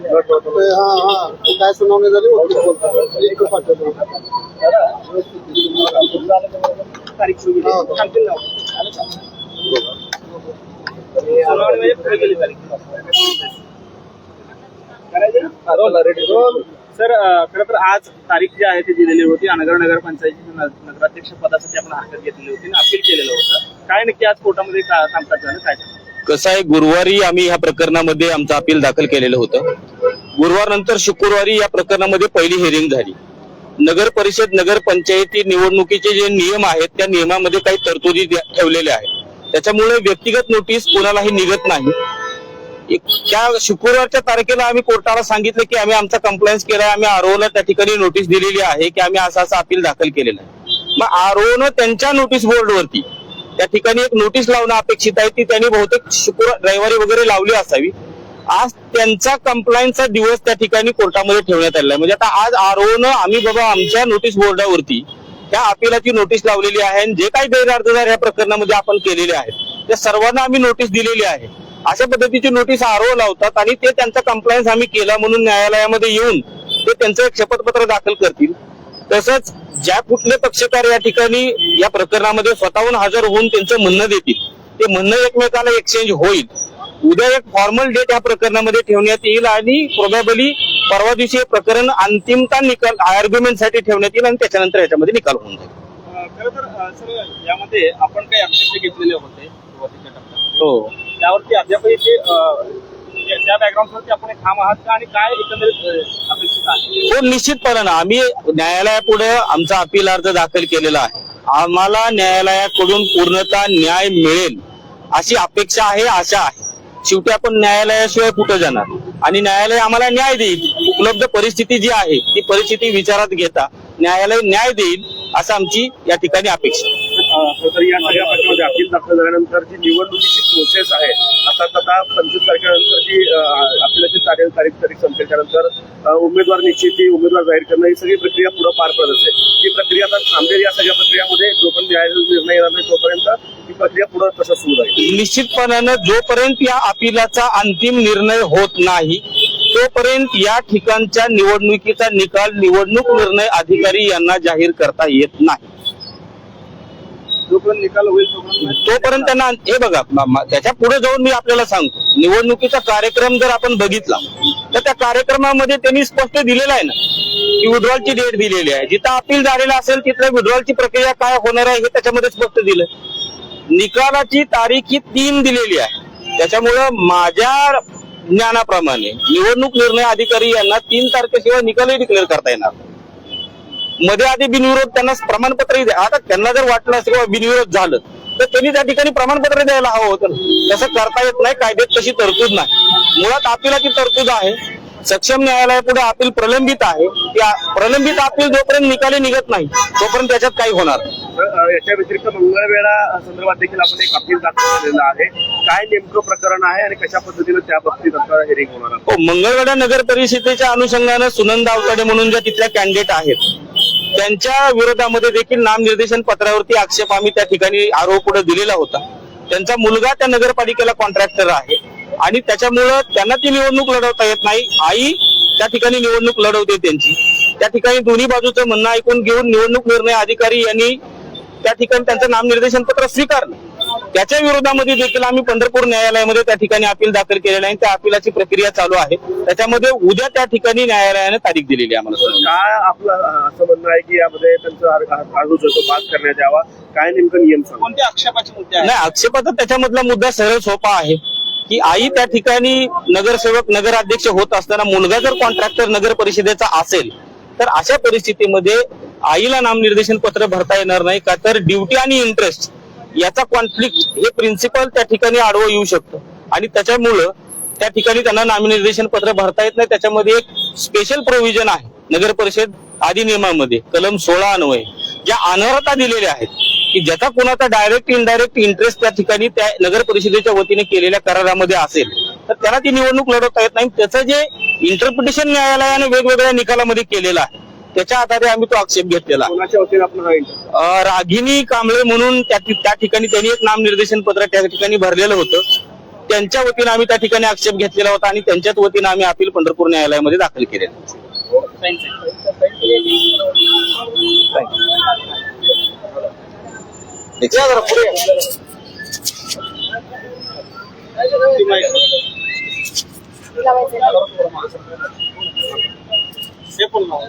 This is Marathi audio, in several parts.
हा काय सुनावणी झाली होती सर खर तर आज तारीख जी आहे ती दिलेली होती. अनगर नगर पंचायतीची नगराध्यक्ष पदासाठी आपण हरकत घेतलेली होती आणि अपील केलेलं होतं. काय नक्की आज कोर्टामध्ये का- कामकाज झालं? काय झालं? कसं आहे गुरुवारी आम्ही या प्रकरणामध्ये आमचं अपील दाखल केलेलं होतं. गुरुवार नंतर शुक्रवारी या प्रकरणामध्ये पहिली हिअरिंग झाली. नगर परिषद नगर पंचायती निवडणुकीचे जे नियम आहेत त्या नियमामध्ये काही तरतुदी ठेवलेल्या आहेत. त्याच्यामुळे व्यक्तिगत नोटीस कोणालाही निघत नाही. त्या शुक्रवारच्या तारखेला आम्ही कोर्टाला सांगितलं की आम्ही आमचा कंप्लायन्स केला आम्ही आरोला त्या ठिकाणी नोटीस दिलेली आहे की आम्ही असं असं अपील दाखल केलेलं आहे. मग आरोनं त्यांच्या नोटीस बोर्डवरती त्या ठिकाणी एक नोटीस लावणं अपेक्षित आहे. ती त्यांनी बहुतेक शुक्रवार रविवारी वगैरे लावली असावी. आज त्यांचा कंप्लायन्सचा दिवस त्या ठिकाणी कोर्टामध्ये ठेवण्यात आलेला आहे. म्हणजे आता आज आरोनं आम्ही बाबा आमच्या नोटीस बोर्डावरती त्या अपिलाची नोटीस लावलेली आहे आणि जे काही गैरअर्जदार या प्रकरणामध्ये आपण केलेले आहेत त्या सर्वांना आम्ही नोटीस दिलेली आहे. अशा पद्धतीची नोटीस आरओ लावतात आणि ते त्यांचा कंप्लायन्स आम्ही केला म्हणून न्यायालयामध्ये येऊन ते त्यांचं एक शपथपत्र दाखल करतील. तसंच ज्या कुठले पक्षकार या ठिकाणी या प्रकरणामध्ये स्वतःहून हजर होऊन त्यांचं म्हणणं देतील ते म्हणणं एकमेकाला एक्सचेंज होईल. उद्या एक फॉर्मल डेट या प्रकरणामध्ये ठेवण्यात येईल आणि प्रोबॅबली परवा दिवशी हे प्रकरण अंतिमता निकाल आर्ग्युमेंटसाठी ठेवण्यात येईल आणि त्याच्यानंतर याच्यामध्ये निकाल होऊन जाईल. खरं तर सर यामध्ये आपण काही आक्षेप घेतलेले होते सुरुवातीच्या टप्प्यामध्ये. हो. त्यावरती अद्यापही ते अं, म्हणजे त्या- बॅकग्राऊंडवरती आपण ठाम आहात का आणि काय एकंदरीत अपेक्षित आहे? हो निश्चितपणे आम्ही न्यायालयापुढे आमचा अपील अर्ज दाखल केलेला आहे. आम्हाला न्यायालयाकडून पूर्णतः न्याय मिळेल अशी अपेक्षा आहे आशा आहे. शेवटी आपण न्यायालयाशिवाय कुठं जाणार? आणि न्यायालय आम्हाला न्याय देईल. उपलब्ध परिस्थिती जी आहे ती परिस्थिती विचारात घेता न्यायालय न्याय देईल असं आमची या ठिकाणी अपेक्षा आहे. तर या सगळ्या प्रकरणामध्ये अपील दाखल झाल्यानंतर जी निवडणुकीची प्रोसेस आहे आता आता पंचवीस तारखेनंतर जी अपिलाची तारीख तारीख तारीख संपेल त्यानंतर उमेदवार निश्चिती उमेदवार जाहीर करणं ही सगळी प्रक्रिया पुढे पार पडत असते ही प्रक्रिया आता थांबेल या सगळ्या प्रक्रियामध्ये जोपर्यंत न्यायालयाचा निर्णय येणार नाही तोपर्यंत ही प्रक्रिया पुढे तसं सुरू राहील. निश्चितपणानं जोपर्यंत या अपिलाचा अंतिम निर्णय होत नाही तोपर्यंत या ठिकाणच्या निवडणुकीचा निकाल निवडणूक निर्णय अधिकारी यांना जाहीर करता येत नाही. जोपर्यंत निकाल होईल तोपर्यंत तोपर्यंत त्यांना हे बघा त्याच्या पुढे जाऊन मी आपल्याला सांगतो. निवडणुकीचा कार्यक्रम जर आपण बघितला तर त्या कार्यक्रमामध्ये त्यांनी स्पष्ट दिलेलं आहे ना की विड्रॉलची डेट दिलेली आहे. जिथं अपील झालेलं असेल तिथल्या विड्रॉलची प्रक्रिया काय होणार आहे हे त्याच्यामध्ये स्पष्ट दिलं निकालाची तारीख ही तीन दिलेली आहे. त्याच्यामुळं माझ्या ज्ञानाप्रमाणे निवडणूक निर्णय अधिकारी यांना तीन तारखेशिवाय निकालही डिक्लेअर करता येणार नाही. मध्ये आधी बिनविरोध त्यांना प्रमाणपत्रही द्या. आता त्यांना जर वाटलं असेल किंवा बिनविरोध झालं तर त्यांनी त्या ठिकाणी प्रमाणपत्र द्यायला हवं होतं. तसं करता येत नाही कायद्यात तशी तरतूद नाही. मुळात अपिलाची तरतूद आहे. सक्षम न्यायालयापुढे अपील प्रलंबित आहे. त्या प्रलंबित अपील जोपर्यंत निकाली निघत नाही तोपर्यंत त्याच्यात काही होणार याच्या व्यतिरिक्त मंगळवेळा संदर्भात देखील आपण एक अपील दाखल केलेलं आहे. काय नेमकं प्रकरण आहे आणि कशा पद्धतीने त्या बाबतीत आता हेरिंग होणार आहे? हो मंगळवेढा नगर परिषदेच्या अनुषंगानं सुनंदा अवताडे म्हणून ज्या तिथल्या कॅन्डिडेट आहेत त्यांच्या विरोधामध्ये देखील नामनिर्देशन पत्रावरती आक्षेप आम्ही त्या ठिकाणी आरोप पुढे दिलेला होता. त्यांचा मुलगा त्या नगरपालिकेला कॉन्ट्रॅक्टर आहे आणि त्याच्यामुळं त्यांना ती निवडणूक लढवता येत नाही. आई त्या ठिकाणी निवडणूक लढवते त्यांची. त्या ठिकाणी दोन्ही बाजूचं म्हणणं ऐकून घेऊन निवडणूक निर्णय अधिकारी यांनी त्या ठिकाणी त्यांचं नामनिर्देशन पत्र स्वीकारलं. त्याच्या विरोधामध्ये देखील आम्ही पंढरपूर न्यायालयामध्ये त्या ठिकाणी अपील दाखल केलेलं आहे त्या अपिलाची प्रक्रिया चालू आहे. त्याच्यामध्ये उद्या त्या ठिकाणी न्यायालयाने तारीख दिलेली आहे आम्हाला. काय आपलं असं म्हणणं आहे की यामध्ये त्यांचा अर्ज जो तो पास करण्यात यावा. काय नेमकं नियम सांगा? कोणत्या आक्षेपाचे मुद्दे आहेत? नाही आक्षेपाचा त्याच्यामधला मुद्दा सरळ सोपा आहे की आई त्या ठिकाणी नगरसेवक नगराध्यक्ष होत असताना मुलगा जर कॉन्ट्रॅक्टर नगर परिषदेचा असेल तर अशा परिस्थितीमध्ये आईला नामनिर्देशन पत्र भरता येणार नाही का? तर ड्युटी आणि इंटरेस्ट याचा कॉन्फ्लिक्ट हे प्रिन्सिपल त्या ठिकाणी आडवं येऊ शकतं. आणि त्याच्यामुळं त्या ठिकाणी त्यांना नामनिर्देशन पत्र भरता येत नाही. त्याच्यामध्ये एक स्पेशल प्रोव्हिजन आहे. नगर परिषद अधिनियमामध्ये कलम सोळा अन्वय ज्या अनर्हता दिलेल्या आहेत की ज्याचा कोणाचा डायरेक्ट इनडायरेक्ट इंटरेस्ट त्या ठिकाणी त्या नगर परिषदेच्या वतीने केलेल्या करारामध्ये असेल तर त्याला ती निवडणूक लढवता येत नाही. त्याचं जे इंटरप्रिटेशन न्यायालयाने वेगवेगळ्या निकालामध्ये केलेलं आहे त्याच्या आधारे आम्ही तो आक्षेप घेतलेला आहे. कोणाच्या वतीने आपण हा इंटरव्ह्यू अं, रागिनी कांबळे म्हणून त्या त्या ठिकाणी त्यांनी एक नामनिर्देशन पत्र त्या ठिकाणी भरलेलं होतं त्यांच्या वतीनं आम्ही त्या ठिकाणी आक्षेप घेतलेला होता आणि त्यांच्याच वतीनं आम्ही अपील पंढरपूर न्यायालयामध्ये दाखल केलेलं या जरा पुढे या. हे पण लावा.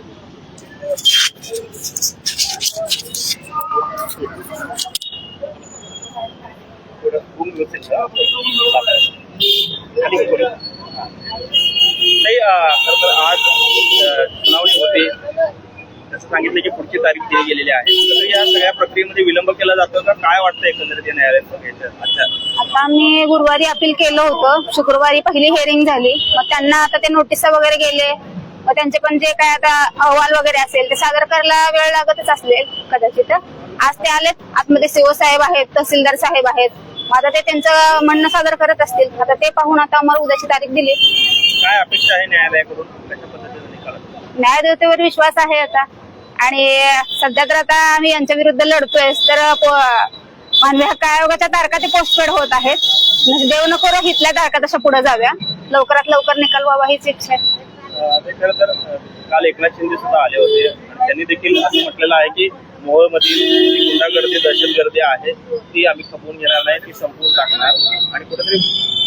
नाही खर तर आज सुनावणी होते. तसं सांगितलं की पुढची तारीख दिली गेलेली आहे. तर या सगळ्या प्रक्रियेमध्ये विलंब केला जातो का? काय वाटतं एकंदरीत या न्यायालयात आता आम्ही गुरुवारी अपील केलं होतं. शुक्रवारी पहिली हेअरिंग झाली. मग त्यांना आता ते नोटीस वगैरे गेले. त्यांचे पण जे काय आता अहवाल वगैरे असेल ते सादर करायला वेळ लागतच असेल कदाचित. आज ते आलेत आतमध्ये सीओ साहेब आहेत तहसीलदार साहेब आहेत. आता ते त्यांचं म्हणणं सादर करत असतील. आता ते पाहून आता आम्हाला उद्याची तारीख दिली. काय अपेक्षा आहे न्यायालयाकडून? कशा पद्धतीने निकाल न्यायदेवतेवर विश्वास आहे आता. आणि सध्या तर आता आम्ही यांच्या विरुद्ध लढतोय. तर पो- मानवी हक्क आयोगाच्या तारखा ते पोस्टपेड होत आहेत. देव नको रो हिथल्या तारखा तशा पुढे जाव्या. लवकरात लवकर निकाल व्हावा हीच इच्छा आहे. ते खरं तर काल एकनाथ शिंदे सुद्धा आले होते. आणि त्यांनी देखील असं म्हटलेलं आहे की मोहोळमधील जी गुंडागर्दी दहशतगर्दी आहे ती आम्ही खपवून घेणार नाही ती संपवून टाकणार. आणि कुठेतरी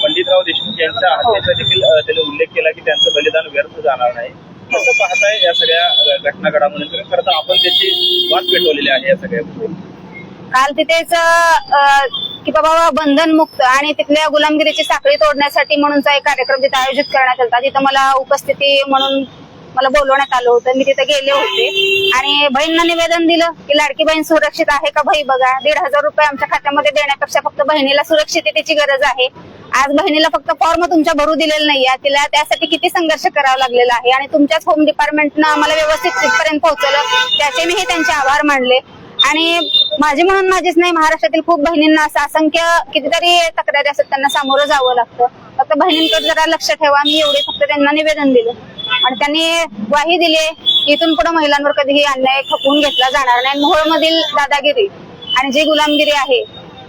पंडितराव देशमुख यांच्या हत्येचा देखील त्याने उल्लेख केला की त्यांचं बलिदान व्यर्थ जाणार नाही. कसं पाहताय या सगळ्या घटना घडामोडींकडे खरं तर आपण त्याची वाट पेटवलेली आहे या सगळ्या काल तिथेच की बाबा बंधन मुक्त आणि तिथल्या गुलामगिरीची साखळी तोडण्यासाठी म्हणूनचा एक कार्यक्रम तिथे आयोजित करण्यात आला तिथं मला उपस्थिती म्हणून मला बोलवण्यात आलं होतं. मी तिथे गेले होते. आणि बहिणीनं निवेदन दिलं की लाडकी बहीण सुरक्षित आहे का भाई बघा. दीड हजार रुपये आमच्या खात्यामध्ये देण्यापेक्षा फक्त बहिणीला सुरक्षिततेची गरज आहे. आज बहिणीला फक्त फॉर्म तुमच्या भरू दिलेला नाहीये. तिला त्यासाठी किती संघर्ष करावा लागलेला आहे. आणि तुमच्याच होम डिपार्टमेंटनं आम्हाला व्यवस्थित तिथपर्यंत पोहोचवलं. त्याचे मी हे त्यांचे आभार मानले. आणि माझी म्हणून माझीच नाही महाराष्ट्रातील खूप बहिणींना असं असंख्य कितीतरी तक्रारी असतात त्यांना सामोरं जावं लागतं. फक्त बहिणींकडे जरा लक्ष ठेवा मी एवढे फक्त त्यांना निवेदन दिलं. आणि त्यांनी ग्वाही दिली इथून पुढे महिलांवर कधीही अन्याय खपवून घेतला जाणार नाही. मोहोळमधील दादागिरी आणि जी गुलामगिरी आहे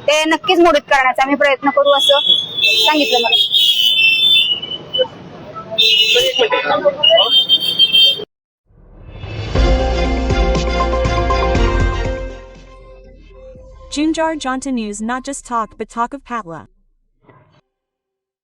ते नक्कीच मोडीत करण्याचा आम्ही प्रयत्न करू असं सांगितलं मला. Junjar Jonta News not just talk but talk of Patla.